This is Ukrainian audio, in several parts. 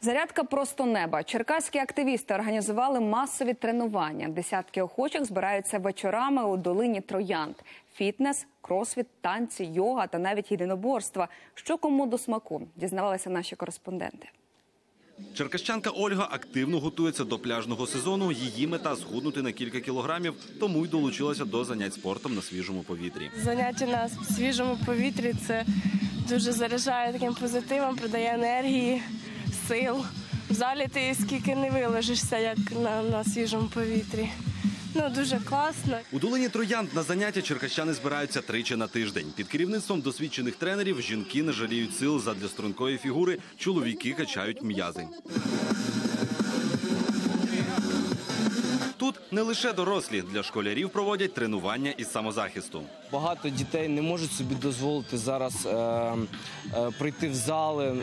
Зарядка просто неба. Черкаські активісти організували масові тренування. Десятки охочих збираються вечорами у долині Троянд. Фітнес, кросфіт, танці, йога та навіть єдиноборства. Що кому до смаку, дізнавалися наші кореспонденти. Черкащанка Ольга активно готується до пляжного сезону. Її мета схуднути на кілька кілограмів, тому й долучилася до занять спортом на свіжому повітрі. Заняття на свіжому повітрі це дуже заряджає таким позитивом, придає енергії, сил. В залі ти скільки не вилежишся, як на, на свіжому повітрі. Ну, дуже класно. У долині Троянд на заняття черкащани збираються тричі на тиждень. Під керівництвом досвідчених тренерів жінки не жаліють сил задля стрункої фігури, чоловіки качають м'язи. Тут не лише дорослі для школярів проводять тренування із самозахисту. Багато дітей не можуть собі дозволити зараз е, е, прийти в зали, е,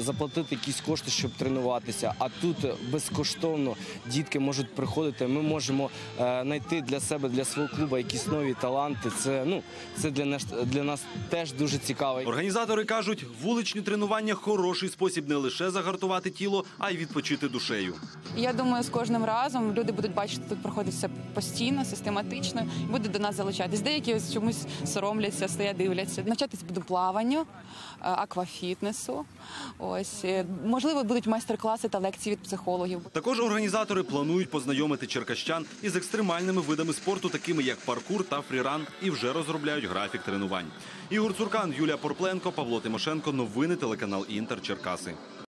заплатити якісь кошти, щоб тренуватися. А тут безкоштовно дітки можуть приходити. Ми можемо е, знайти для себе, для свого клубу якісь нові таланти. Це ну це для нас для нас теж дуже цікаво. Організатори кажуть, вуличні тренування хороший спосіб не лише загартувати тіло, а й відпочити душею. Я думаю, з кожним разом люди будуть бачити, тут проходить все постійно, систематично, і будуть до нас залучатись. Деякі ось чомусь соромляться, стоять, дивляться. Навчатись буду плаванню, е, аквафітнесу. Ось е, можливо, будуть майстер-класи та лекції від психологів. Також організатори планують познайомити черкащан із екстремальними видами спорту, такими як паркур та фріран, і вже розробляють графік тренувань. Ігор Цуркан, Юлія Порпленко, Павло Тимошенко. Новини телеканал Інтер Черкаси.